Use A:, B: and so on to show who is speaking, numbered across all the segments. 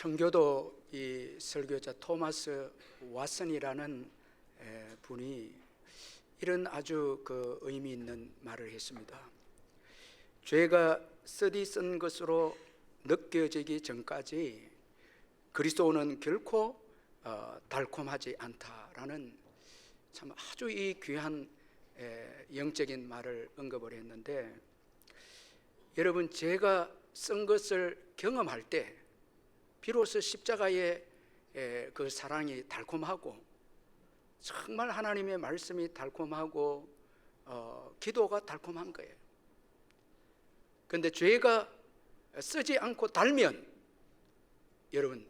A: 청교도 이 설교자 토마스 왓슨이라는 에, 분이 이런 아주 그 의미 있는 말을 했습니다. 죄가 쓰디 쓴 것으로 느껴지기 전까지 그리스도는 결코 어, 달콤하지 않다라는 참 아주 이 귀한 에, 영적인 말을 언급을 했는데 여러분 제가 쓴 것을 경험할 때 비로소 십자가의 에, 그 사랑이 달콤하고 정말 하나님의 말씀이 달콤하고 어, 기도가 달콤한 거예요. 그런데 죄가 쓰지 않고 달면 여러분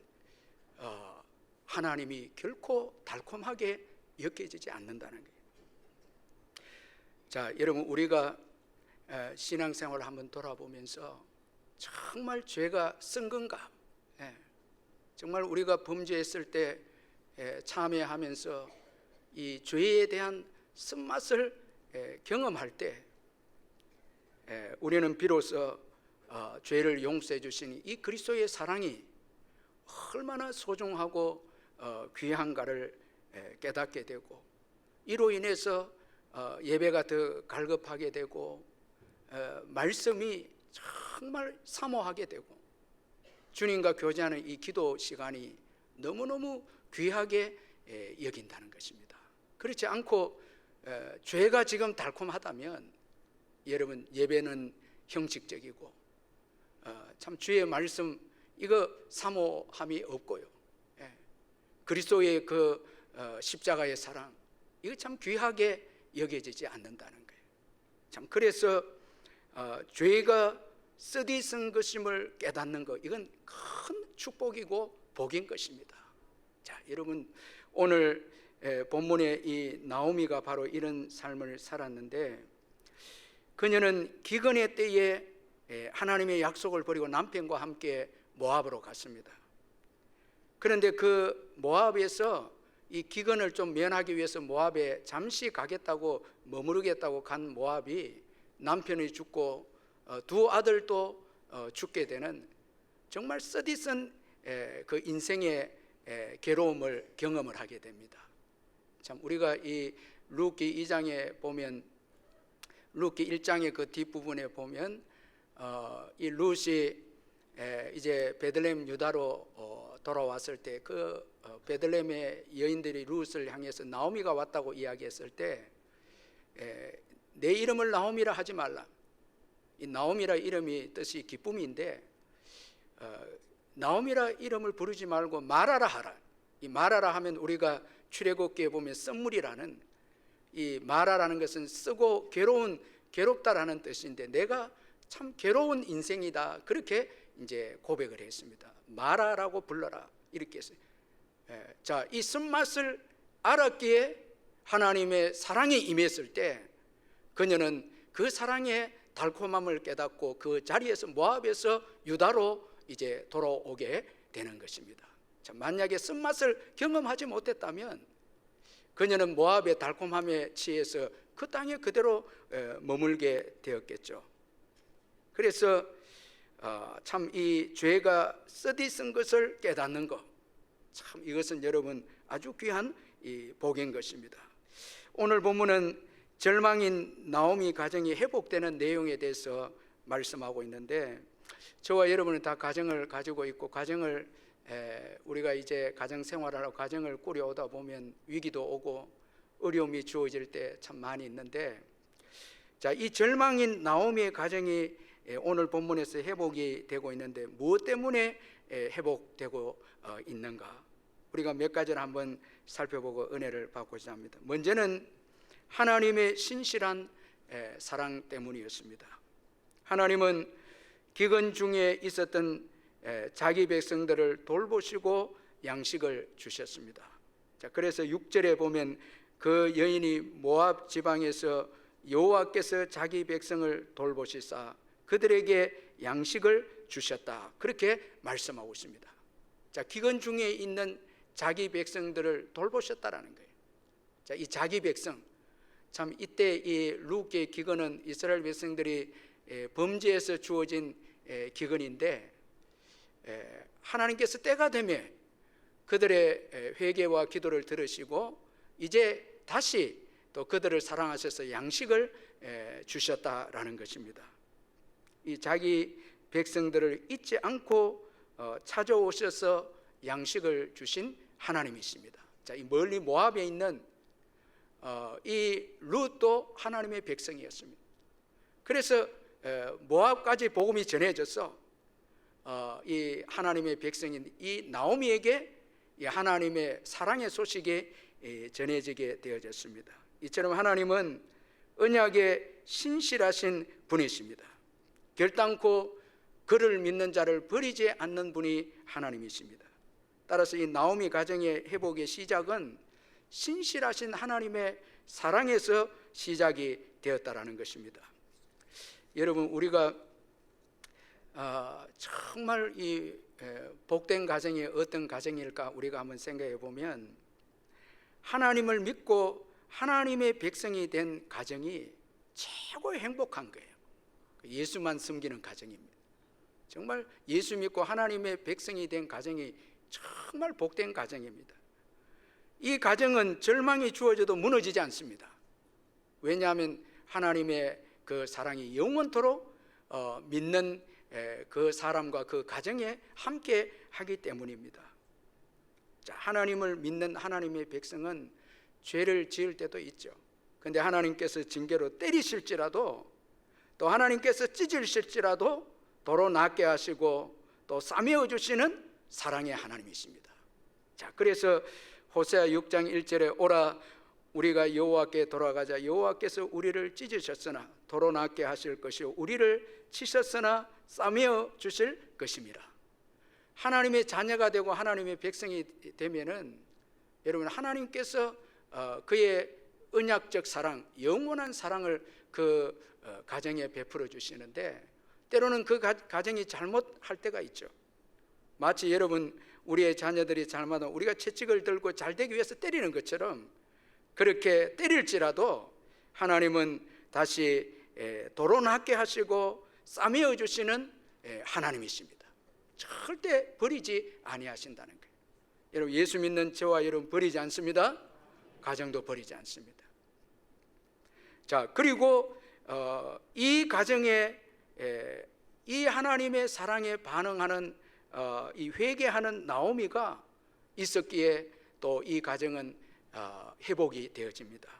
A: 어, 하나님이 결코 달콤하게 여겨지지 않는다는 거예요. 자, 여러분 우리가 에, 신앙생활을 한번 돌아보면서 정말 죄가 쓴 건가? 예. 정말 우리가 범죄했을 때 에, 참회하면서 이 죄에 대한 쓴맛을 에, 경험할 때 에, 우리는 비로소 어, 죄를 용서해 주신 이 그리스도의 사랑이 얼마나 소중하고 어, 귀한가를 에, 깨닫게 되고 이로 인해서 어, 예배가 더 갈급하게 되고 어, 말씀이 정말 사모하게 되고 주님과 교제하는 이 기도 시간이 너무너무 귀하게 에, 여긴다는 것입니다. 그렇지 않고 에, 죄가 지금 달콤하다면 여러분 예배는 형식적이고 어, 참 주의 말씀 이거 사모함이 없고요. 예. 그리스도의 그 어, 십자가의 사랑 이거 참 귀하게 여겨지지 않는다는 거예요. 참 그래서 어, 죄가 쓰디 쓴 것임을 깨닫는 것 이건 큰 축복이고 복인 것입니다. 자, 여러분 오늘 에, 본문의 이 나오미가 바로 이런 삶을 살았는데 그녀는 기근의 때에 에, 하나님의 약속을 버리고 남편과 함께 모압으로 갔습니다. 그런데 그 모압에서 이 기근을 좀 면하기 위해서 모압에 잠시 가겠다고 머무르겠다고 간 모압이 남편이 죽고 어, 두 아들도 어, 죽게 되는 정말 쓰디쓴 에, 그 인생의 에, 괴로움을 경험을 하게 됩니다. 참 우리가 이 루키 2장에 보면 루키 1장의 그 뒷부분에 보면 어, 이 에, 이제 베들레헴 유다로 어, 돌아왔을 때그 어, 베들레헴의 여인들이 룻을 향해서 나오미가 왔다고 이야기했을 때 내 이름을 나오미라 하지 말라. 이 나오미라 이름이 뜻이 기쁨인데 어, 나오미라 이름을 부르지 말고 말하라 하라. 이 말하라 하면 우리가 출애굽기에 보면 썸물이라는 이 말하라는 것은 쓰고 괴로운 괴롭다라는 뜻인데 내가 참 괴로운 인생이다 그렇게 이제 고백을 했습니다. 말하라고 불러라 이렇게 했어요. 예, 자, 이 쓴맛을 알았기에 하나님의 사랑이 임했을 때 그녀는 그 사랑의 달콤함을 깨닫고 그 자리에서 모압에서 유다로 이제 돌아오게 되는 것입니다. 자, 만약에 쓴맛을 경험하지 못했다면 그녀는 모압의 달콤함에 취해서 그 땅에 그대로 머물게 되었겠죠. 그래서 어, 참이 죄가 쓰디 쓴 것을 깨닫는 것, 참 이것은 여러분 아주 귀한 이 복인 것입니다. 오늘 본문은 절망인 나오미 가정이 회복되는 내용에 대해서 말씀하고 있는데 저와 여러분은 다 가정을 가지고 있고 가정을 에, 우리가 이제 가정 생활하러 가정을 꾸려오다 보면 위기도 오고 어려움이 주어질 때 참 많이 있는데 자, 이 절망인 나오미의 가정이 오늘 본문에서 회복이 되고 있는데 무엇 때문에 회복되고 어, 있는가? 우리가 몇 가지를 한번 살펴보고 은혜를 받고자 합니다. 먼저는 하나님의 신실한 사랑 때문이었습니다. 하나님은 기근 중에 있었던 자기 백성들을 돌보시고 양식을 주셨습니다. 자, 그래서 6절에 보면 그 여인이 모압 지방에서 여호와께서 자기 백성을 돌보시사 그들에게 양식을 주셨다. 그렇게 말씀하고 있습니다. 자, 기근 중에 있는 자기 백성들을 돌보셨다라는 거예요. 자, 이 자기 백성 참 이때 이 룩의 기근은 이스라엘 백성들이 범죄에서 주어진 기근인데 에, 하나님께서 때가 되면 그들의 에, 회개와 기도를 들으시고 이제 다시 또 그들을 사랑하셔서 양식을 에, 주셨다라는 것입니다. 이 자기 백성들을 잊지 않고 어, 찾아오셔서 양식을 주신 하나님이십니다. 자, 이 멀리 모압에 있는 어, 이 룻도 하나님의 백성이었습니다. 그래서 에, 모압까지 복음이 전해져서 어, 이 하나님의 백성인 이 나오미에게 이 하나님의 사랑의 소식이 예, 전해지게 되어졌습니다. 이처럼 하나님은 언약의 신실하신 분이십니다. 결단코 그를 믿는 자를 버리지 않는 분이 하나님이십니다. 따라서 이 나오미 가정의 회복의 시작은 신실하신 하나님의 사랑에서 시작이 되었다라는 것입니다. 여러분 우리가 아, 정말 이 에, 복된 가정이 어떤 가정일까 우리가 한번 생각해 보면 하나님을 믿고 하나님의 백성이 된 가정이 최고 행복한 거예요. 예수만 섬기는 가정입니다. 정말 예수 믿고 하나님의 백성이 된 가정이 정말 복된 가정입니다. 이 가정은 절망이 주어져도 무너지지 않습니다. 왜냐하면 하나님의 그 사랑이 영원토록 어, 믿는 에, 그 사람과 그 가정에 함께 하기 때문입니다. 자, 하나님을 믿는 하나님의 백성은 죄를 지을 때도 있죠. 근데 하나님께서 징계로 때리실지라도 또 하나님께서 찢으실지라도 도로 낫게 하시고 또 싸매어 주시는 사랑의 하나님이십니다. 자, 그래서 호세아 6장 1절에 오라 우리가 여호와께 돌아가자 여호와께서 우리를 찢으셨으나 도로 낫게 하실 것이요 우리를 치셨으나 싸매어 주실 것입니다. 하나님의 자녀가 되고 하나님의 백성이 되면은 여러분 하나님께서 어, 그의 언약적 사랑, 영원한 사랑을 그 어, 가정에 베풀어 주시는데 때로는 그 가, 가정이 잘못할 때가 있죠. 마치 여러분 우리의 자녀들이 잘못하면 우리가 채찍을 들고 잘 되기 위해서 때리는 것처럼 그렇게 때릴지라도 하나님은 다시 에, 도로 낫게 하시고 싸매어 주시는 에, 하나님이십니다. 절대 버리지 아니하신다는 거예요. 여러분 예수 믿는 저와 여러분 버리지 않습니다. 가정도 버리지 않습니다. 자 그리고 어, 이 가정에 에, 이 하나님의 사랑에 반응하는 어, 이 회개하는 나오미가 있었기에 또 이 가정은 어, 회복이 되어집니다.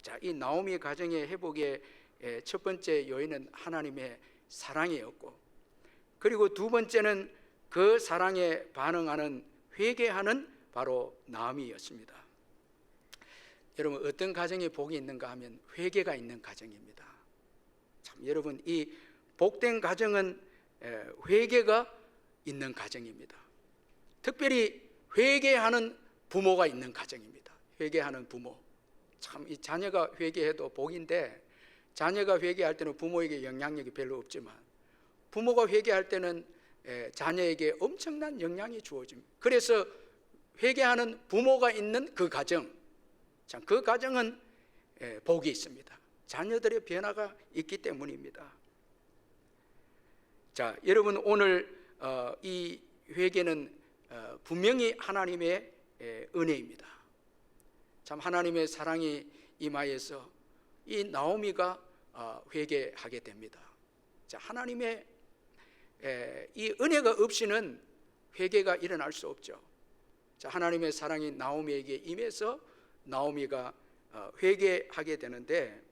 A: 자, 이 나오미 가정의 회복의 에, 첫 번째 요인은 하나님의 사랑이었고, 그리고 두 번째는 그 사랑에 반응하는 회개하는 바로 나오미였습니다. 여러분 어떤 가정에 복이 있는가 하면 회개가 있는 가정입니다. 참 여러분 이 복된 가정은 에, 회개가 있는 가정입니다. 특별히 회개하는 부모가 있는 가정입니다. 회개하는 부모. 참 이 자녀가 회개해도 복인데 자녀가 회개할 때는 부모에게 영향력이 별로 없지만 부모가 회개할 때는 에, 자녀에게 엄청난 영향이 주어집니다. 그래서 회개하는 부모가 있는 그 가정, 참 그 가정은 에, 복이 있습니다. 자녀들의 변화가 있기 때문입니다. 자, 여러분 오늘 어, 이 회개는 어, 분명히 하나님의 에, 은혜입니다. 참 하나님의 사랑이 임하여서 이 나오미가 어, 회개하게 됩니다. 자, 하나님의 에, 이 은혜가 없이는 회개가 일어날 수 없죠. 자, 하나님의 사랑이 나오미에게 임해서 나오미가 어, 회개하게 되는데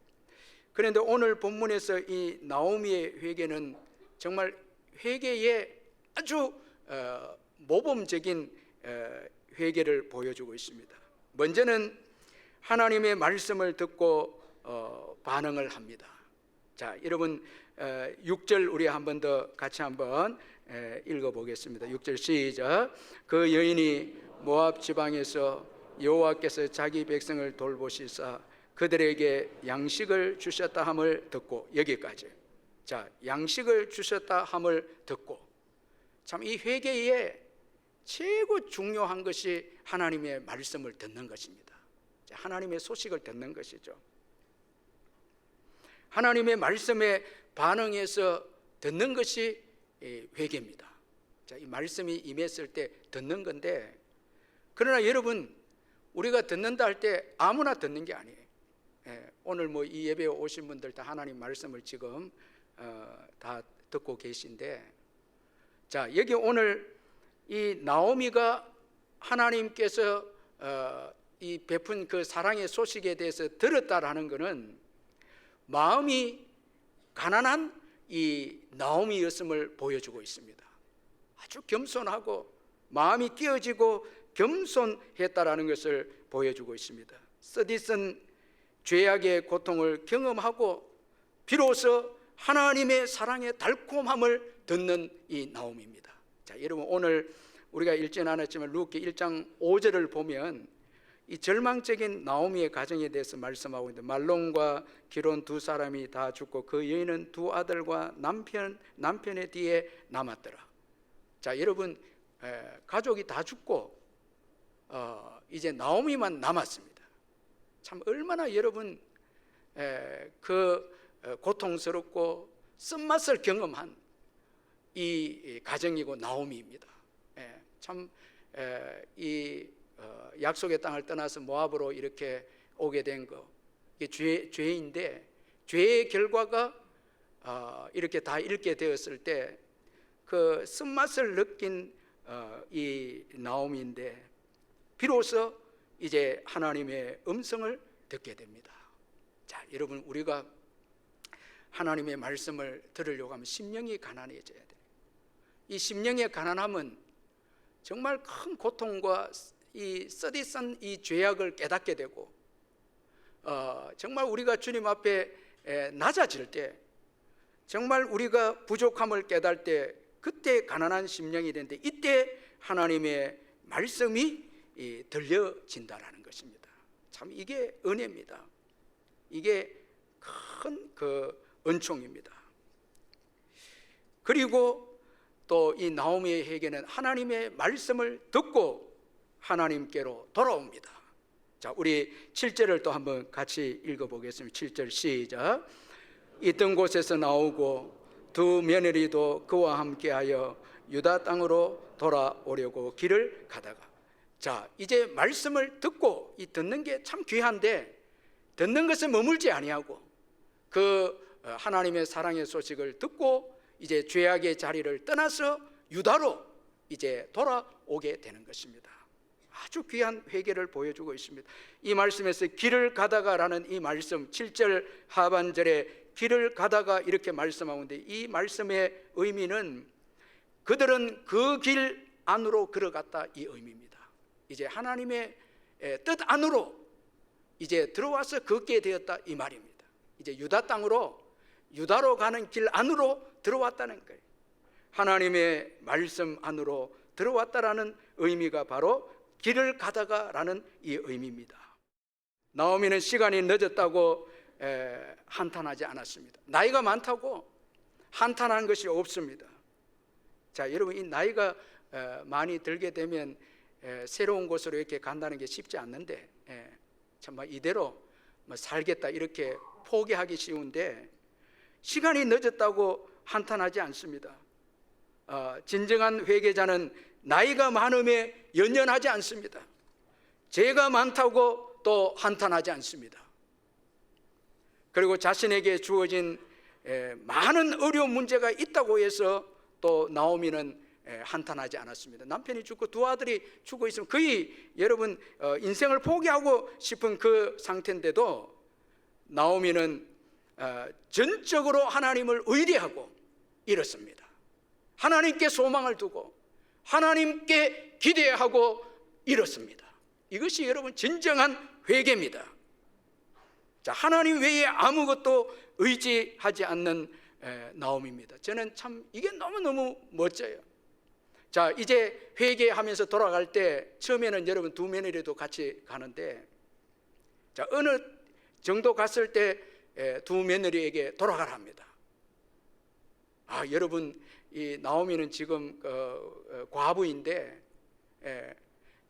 A: 그런데 오늘 본문에서 이 나오미의 회개는 정말 회개의 아주 어, 모범적인 어, 회개를 보여주고 있습니다. 먼저는 하나님의 말씀을 듣고 어, 반응을 합니다. 자, 여러분 어, 6절 우리 한 번 더 같이 한번 에, 읽어 보겠습니다. 6절 시작. 그 여인이 모압 지방에서 여호와께서 자기 백성을 돌보시사 그들에게 양식을 주셨다 함을 듣고 여기까지. 자, 양식을 주셨다 함을 듣고 참 이 회개에 최고 중요한 것이 하나님의 말씀을 듣는 것입니다. 자, 하나님의 소식을 듣는 것이죠. 하나님의 말씀에 반응해서 듣는 것이 이 회개입니다. 자, 이 말씀이 임했을 때 듣는 건데 그러나 여러분 우리가 듣는다 할 때 아무나 듣는 게 아니에요. 예, 오늘 뭐 이 예배에 오신 분들 다 하나님 말씀을 지금 어, 다 듣고 계신데 자 여기 오늘 이 나오미가 하나님께서 어, 이 베푼 그 사랑의 소식에 대해서 들었다라는 것은 마음이 가난한 이 나오미였음을 보여주고 있습니다. 아주 겸손하고 마음이 끼어지고 겸손했다라는 것을 보여주고 있습니다. 서디슨 죄악의 고통을 경험하고 비로소 하나님의 사랑의 달콤함을 듣는 이 나옴입니다. 자, 여러분 오늘 우리가 읽지 않았지만 루키 1장 5절을 보면 이 절망적인 나오미의 가정에 대해서 말씀하고 있는데 말론과 기론 두 사람이 다 죽고 그 여인은 두 아들과 남편 남편의 뒤에 남았더라. 자, 여러분 에, 가족이 다 죽고 어, 이제 나오미만 남았습니다. 참 얼마나 여러분 에, 그 어, 고통스럽고 쓴맛을 경험한 이 가정이고 나오미입니다. 예, 참이 어, 약속의 땅을 떠나서 모압으로 이렇게 오게 된 거, 이게 죄 죄인데 죄의 결과가 어, 이렇게 다 잃게 되었을 때 그 쓴맛을 느낀 어, 이 나오미인데 비로소 이제 하나님의 음성을 듣게 됩니다. 자, 여러분 우리가 하나님의 말씀을 들으려고 하면 심령이 가난해져야 돼요. 이 심령의 가난함은 정말 큰 고통과 이 쓰디쓴 이 죄악을 깨닫게 되고 어, 정말 우리가 주님 앞에 에, 낮아질 때 정말 우리가 부족함을 깨달을 때 그때 가난한 심령이 되는데 이때 하나님의 말씀이 이, 들려진다라는 것입니다. 참 이게 은혜입니다. 이게 큰 그 은총입니다. 그리고 또 이 나오미의 회개는 하나님의 말씀을 듣고 하나님께로 돌아옵니다. 자, 우리 7절을 또 한번 같이 읽어 보겠습니다. 7절 시작. 있던 곳에서 나오고 두 며느리도 그와 함께하여 유다 땅으로 돌아오려고 길을 가다가 자, 이제 말씀을 듣고 이 듣는 게 참 귀한데 듣는 것에 머물지 아니하고 그 어, 하나님의 사랑의 소식을 듣고 이제 죄악의 자리를 떠나서 유다로 이제 돌아오게 되는 것입니다. 아주 귀한 회개를 보여주고 있습니다. 이 말씀에서 길을 가다가라는 이 말씀 7절 하반절에 길을 가다가 이렇게 말씀하고 있는데 이 말씀의 의미는 그들은 그 길 안으로 걸어갔다 이 의미입니다. 이제 하나님의 에, 뜻 안으로 이제 들어와서 걷게 되었다 이 말입니다. 이제 유다 땅으로 유다로 가는 길 안으로 들어왔다는 거예요. 하나님의 말씀 안으로 들어왔다라는 의미가 바로 길을 가다가라는 이 의미입니다. 나오미는 시간이 늦었다고 에, 한탄하지 않았습니다. 나이가 많다고 한탄한 것이 없습니다. 자, 여러분 이 나이가 에, 많이 들게 되면 에, 새로운 곳으로 이렇게 간다는 게 쉽지 않는데 에, 정말 이대로 뭐 살겠다 이렇게 포기하기 쉬운데 시간이 늦었다고 한탄하지 않습니다. 어, 진정한 회개자는 나이가 많음에 연연하지 않습니다. 죄가 많다고 또 한탄하지 않습니다. 그리고 자신에게 주어진 에, 많은 어려운 문제가 있다고 해서 또 나오미는 에, 한탄하지 않았습니다. 남편이 죽고 두 아들이 죽고 있으면 거의 여러분 어, 인생을 포기하고 싶은 그 상태인데도 나오미는 어, 전적으로 하나님을 의뢰하고 이렇습니다. 하나님께 소망을 두고 하나님께 기대하고 이렇습니다. 이것이 여러분 진정한 회개입니다. 자, 하나님 외에 아무것도 의지하지 않는 에, 나옴입니다. 저는 참 이게 너무너무 멋져요. 자, 이제 회개하면서 돌아갈 때 처음에는 여러분 두 며느리도 같이 가는데 자, 어느 정도 갔을 때 두 며느리에게 돌아가라 합니다. 아, 여러분 이 나오미는 지금 어, 어, 과부인데 예,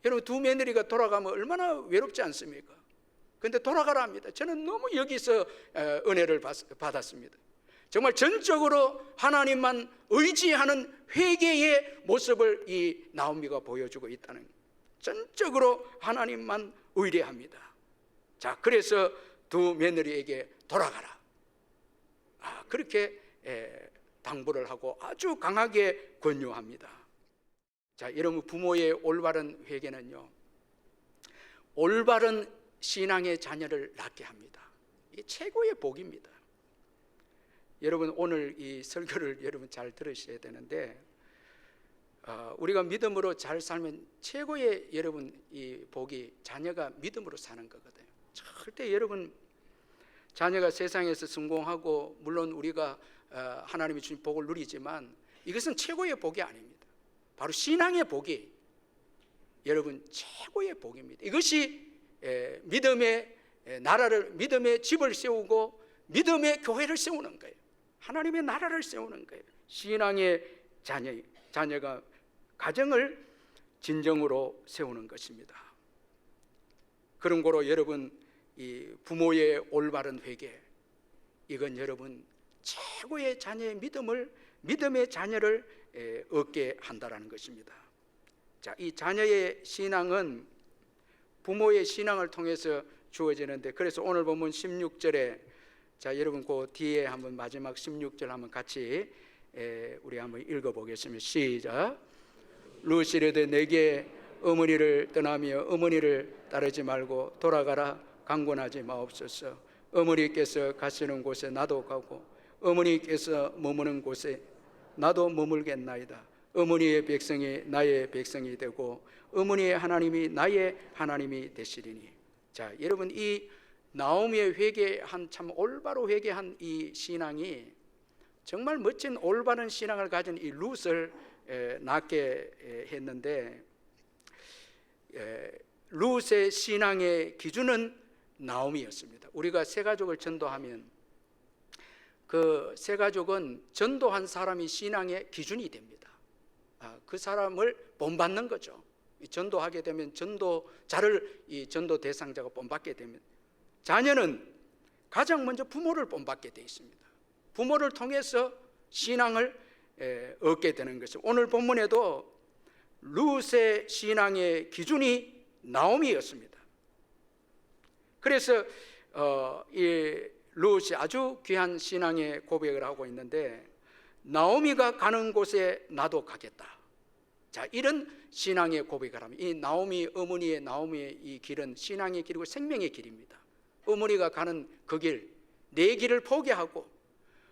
A: 여러분 두 며느리가 돌아가면 얼마나 외롭지 않습니까? 근데 돌아가라 합니다. 저는 너무 여기서 에, 은혜를 받, 받았습니다. 정말 전적으로 하나님만 의지하는 회개의 모습을 이 나오미가 보여주고 있다는. 전적으로 하나님만 의뢰합니다. 자, 그래서 두 며느리에게 돌아가라. 아, 그렇게 에, 당부를 하고 아주 강하게 권유합니다. 자, 여러분 부모의 올바른 회개는요. 올바른 신앙의 자녀를 낳게 합니다. 이게 최고의 복입니다. 여러분 오늘 이 설교를 여러분 잘 들으셔야 되는데 어, 우리가 믿음으로 잘 살면 최고의 여러분 이 복이 자녀가 믿음으로 사는 거거든요. 절대 여러분 자녀가 세상에서 성공하고 물론 우리가 어, 하나님이 주신 복을 누리지만 이것은 최고의 복이 아닙니다. 바로 신앙의 복이 여러분 최고의 복입니다. 이것이 에, 믿음의 에, 나라를 믿음의 집을 세우고 믿음의 교회를 세우는 거예요. 하나님의 나라를 세우는 거예요. 신앙의 자녀 자녀가 가정을 진정으로 세우는 것입니다. 그런 거로 여러분 이 부모의 올바른 회개 이건 여러분 최고의 자녀의 믿음을 믿음의 자녀를 에, 얻게 한다라는 것입니다. 자, 이 자녀의 신앙은 부모의 신앙을 통해서 주어지는데 그래서 오늘 보면 16절에 자 여러분 그 뒤에 한번 마지막 16절 한번 같이 에, 우리 한번 읽어 보겠습니다. 시작. 루시르드 내게 어머니를 떠나며 어머니를 따르지 말고 돌아가라 강권하지 마옵소서. 어머니께서 가시는 곳에 나도 가고 어머니께서 머무는 곳에 나도 머물겠나이다. 어머니의 백성이 나의 백성이 되고 어머니의 하나님이 나의 하나님이 되시리니. 자, 여러분 이 나오미의 회개한 참 올바로 회개한 이 신앙이 정말 멋진 올바른 신앙을 가진 이 룻을 에, 낳게 에, 했는데 에, 룻의 신앙의 기준은 나오미였습니다. 우리가 세 가족을 전도하면 그 세 가족은 전도한 사람이 신앙의 기준이 됩니다. 아, 그 사람을 본받는 거죠. 이 전도하게 되면 전도자를 이 전도 대상자가 본받게 되면 자녀는 가장 먼저 부모를 본받게 돼 있습니다. 부모를 통해서 신앙을 에, 얻게 되는 것이 오늘 본문에도 룻의 신앙의 기준이 나오미였습니다. 그래서 어, 이 룻이 아주 귀한 신앙의 고백을 하고 있는데 나오미가 가는 곳에 나도 가겠다. 자, 이런 신앙의 고백을 합니다. 이 나오미 어머니의 나오미의 이 길은 신앙의 길이고 생명의 길입니다. 어머니가 가는 그 길, 내 길을 포기하고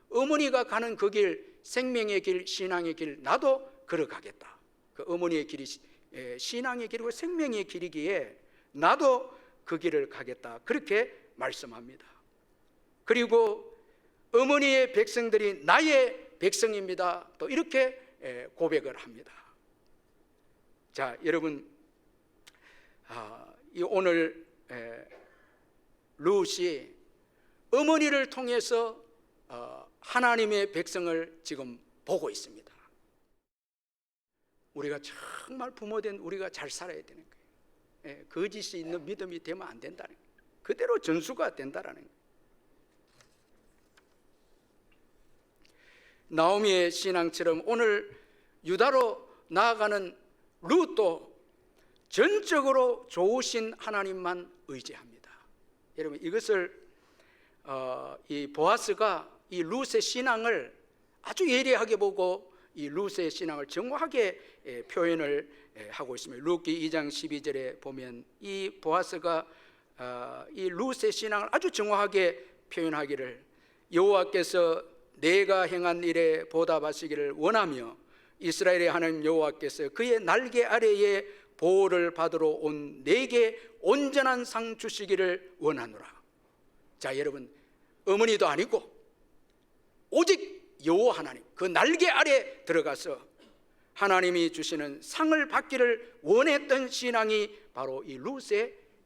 A: 어머니가 가는 그 길, 생명의 길, 신앙의 길, 나도 걸어가겠다. 그 어머니의 길이 에, 신앙의 길이고 생명의 길이기에 나도 그 길을 가겠다. 그렇게 말씀합니다. 그리고 어머니의 백성들이 나의 백성입니다. 또 이렇게 에, 고백을 합니다. 자, 여러분, 아, 이 오늘 에, 룻이 어머니를 통해서 어, 하나님의 백성을 지금 보고 있습니다. 우리가 정말 부모된 우리가 잘 살아야 되는. 예, 거짓이 있는 믿음이 되면 안 된다는 거예요. 그대로 전수가 된다라는 거예요. 나오미의 신앙처럼 오늘 유다로 나아가는 룻도 전적으로 좋으신 하나님만 의지합니다. 여러분 이것을 어, 이 보아스가 이 룻의 신앙을 아주 예리하게 보고 이 룻의 신앙을 정확하게 예, 표현을 예, 하고 있습니다. 룻기 2장 12절에 보면 이 보아스가 어, 이 룻의 신앙을 아주 정확하게 표현하기를 여호와께서 내가 행한 일에 보답하시기를 원하며 이스라엘의 하나님 여호와께서 그의 날개 아래에 보호를 받으러 온 내게 온전한 상 주시기를 원하노라. 자, 여러분 어머니도 아니고 오직 여호와 하나님 그 날개 아래 들어가서 하나님이 주시는 상을 받기를 원했던 신앙이 바로 이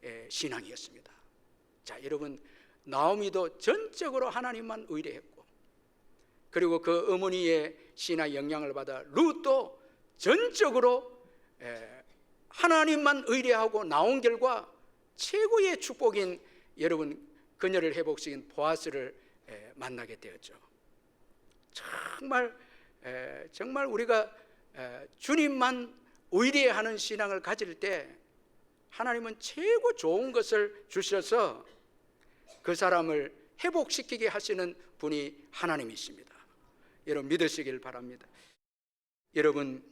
A: 에, 신앙이었습니다. 자, 여러분 나오미도 전적으로 하나님만 의뢰했고 그리고 그 어머니의 신앙 영향을 받아 룻도 전적으로 에, 하나님만 의뢰하고 나온 결과 최고의 축복인 여러분 그녀를 회복시킨 보아스를 에, 만나게 되었죠. 정말 에, 정말 우리가 에, 주님만 의뢰하는 신앙을 가질 때 하나님은 최고 좋은 것을 주셔서 그 사람을 회복시키게 하시는 분이 하나님이십니다. 여러분 믿으시길 바랍니다. 여러분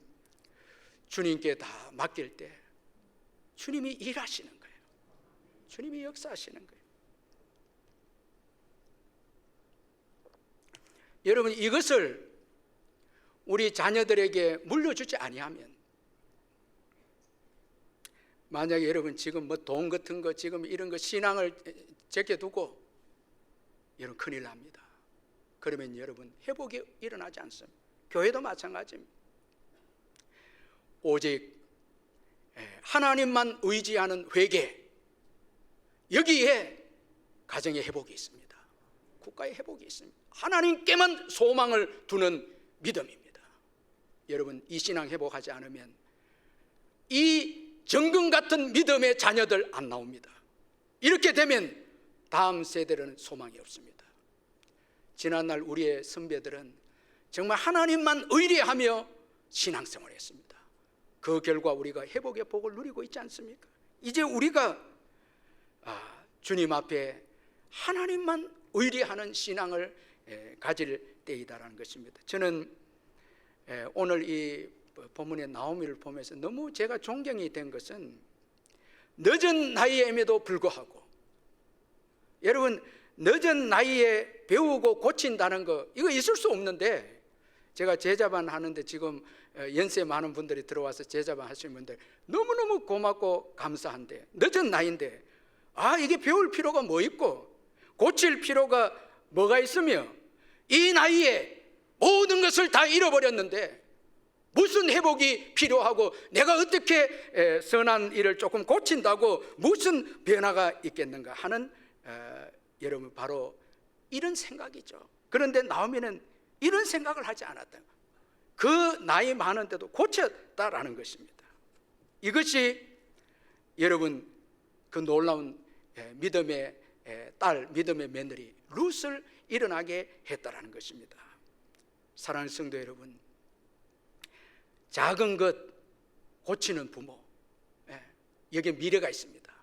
A: 주님께 다 맡길 때 주님이 일하시는 거예요. 주님이 역사하시는 거예요. 여러분 이것을 우리 자녀들에게 물려주지 아니하면 만약에 여러분 지금 뭐 돈 같은 거 지금 이런 거 신앙을 제껴두고 여러분 큰일 납니다. 그러면 여러분 회복이 일어나지 않습니다. 교회도 마찬가지입니다. 오직 예, 하나님만 의지하는 회개 여기에 가정의 회복이 있습니다. 국가의 회복이 있습니다. 하나님께만 소망을 두는 믿음입니다. 여러분 이 신앙 회복하지 않으면 이 정금 같은 믿음의 자녀들 안 나옵니다. 이렇게 되면 다음 세대는 소망이 없습니다. 지난날 우리의 선배들은 정말 하나님만 의뢰하며 신앙생활을 했습니다. 그 결과 우리가 회복의 복을 누리고 있지 않습니까? 이제 우리가 아, 주님 앞에 하나님만 의뢰하는 신앙을 에, 가질 때이다라는 것입니다. 저는 에, 오늘 이 본문의 나오미를 보면서 너무 제가 존경이 된 것은 늦은 나이임에도 불구하고 여러분 늦은 나이에 배우고 고친다는 거 이거 있을 수 없는데 제가 제자반 하는데 지금 어, 연세 많은 분들이 들어와서 제자반 하시는 분들 너무너무 고맙고 감사한데 늦은 나이인데 아 이게 배울 필요가 뭐 있고 고칠 필요가 뭐가 있으며 이 나이에 모든 것을 다 잃어버렸는데 무슨 회복이 필요하고 내가 어떻게 에, 선한 일을 조금 고친다고 무슨 변화가 있겠는가 하는 어, 여러분 바로 이런 생각이죠. 그런데 나오면은 이런 생각을 하지 않았다. 그 나이 많은데도 고쳤다라는 것입니다. 이것이 여러분 그 놀라운 에, 믿음의 에, 딸, 믿음의 며느리 룻을 일어나게 했다라는 것입니다. 사랑하는 성도 여러분, 작은 것 고치는 부모, 예, 여기에 미래가 있습니다.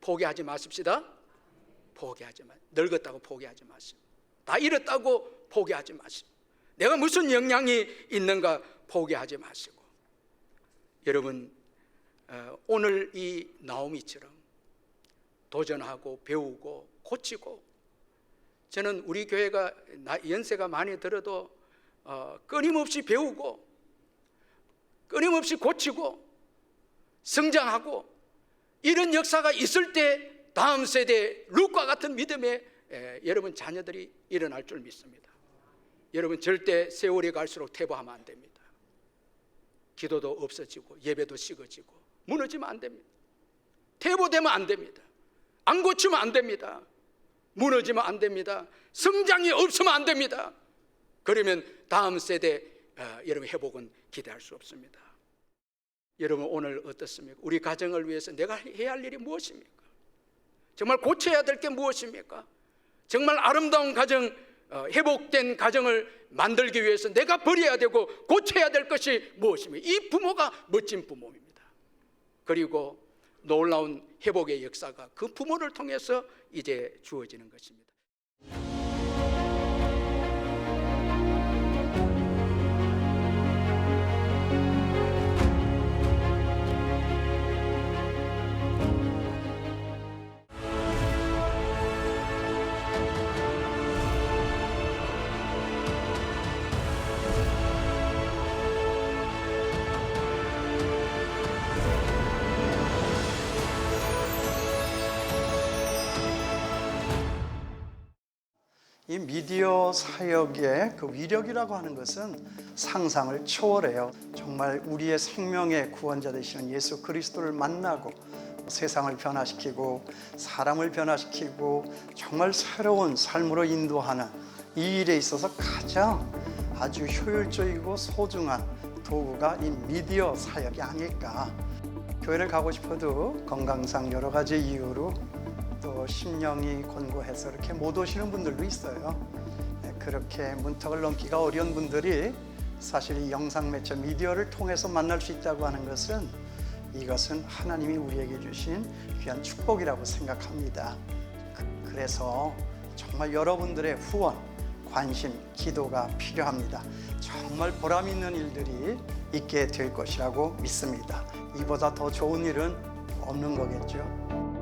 A: 포기하지 마십시다. 포기하지 마. 늙었다고 포기하지 마시고, 다 잃었다고 포기하지 마시고, 내가 무슨 역량이 있는가 포기하지 마시고, 여러분 어, 오늘 이 나오미처럼 도전하고 배우고 고치고, 저는 우리 교회가 나- 연세가 많이 들어도 어, 끊임없이 배우고 끊임없이 고치고 성장하고 이런 역사가 있을 때 다음 세대 룩과 같은 믿음의 에, 여러분 자녀들이 일어날 줄 믿습니다. 여러분 절대 세월이 갈수록 퇴보하면 안 됩니다. 기도도 없어지고 예배도 식어지고 무너지면 안 됩니다. 퇴보되면 안 됩니다. 안 고치면 안 됩니다. 무너지면 안 됩니다. 성장이 없으면 안 됩니다. 그러면 다음 세대 어, 여러분 회복은 기대할 수 없습니다. 여러분 오늘 어떻습니까? 우리 가정을 위해서 내가 해야 할 일이 무엇입니까? 정말 고쳐야 될 게 무엇입니까? 정말 아름다운 가정, 어, 회복된 가정을 만들기 위해서 내가 버려야 되고 고쳐야 될 것이 무엇입니까? 이 부모가 멋진 부모입니다. 그리고 놀라운 회복의 역사가 그 부모를 통해서 이제 주어지는 것입니다.
B: 이 미디어 사역의 그 위력이라고 하는 것은 상상을 초월해요. 정말 우리의 생명의 구원자 되시는 예수 그리스도를 만나고 세상을 변화시키고 사람을 변화시키고 정말 새로운 삶으로 인도하는 이 일에 있어서 가장 아주 효율적이고 소중한 도구가 이 미디어 사역이 아닐까. 교회를 가고 싶어도 건강상 여러 가지 이유로 또 심령이 곤고해서 이렇게 못 오시는 분들도 있어요. 네, 그렇게 문턱을 넘기가 어려운 분들이 사실 이 영상 매체 미디어를 통해서 만날 수 있다고 하는 것은 이것은 하나님이 우리에게 주신 귀한 축복이라고 생각합니다. 그- 그래서 정말 여러분들의 후원, 관심, 기도가 필요합니다. 정말 보람 있는 일들이 있게 될 것이라고 믿습니다. 이보다 더 좋은 일은 없는 거겠죠.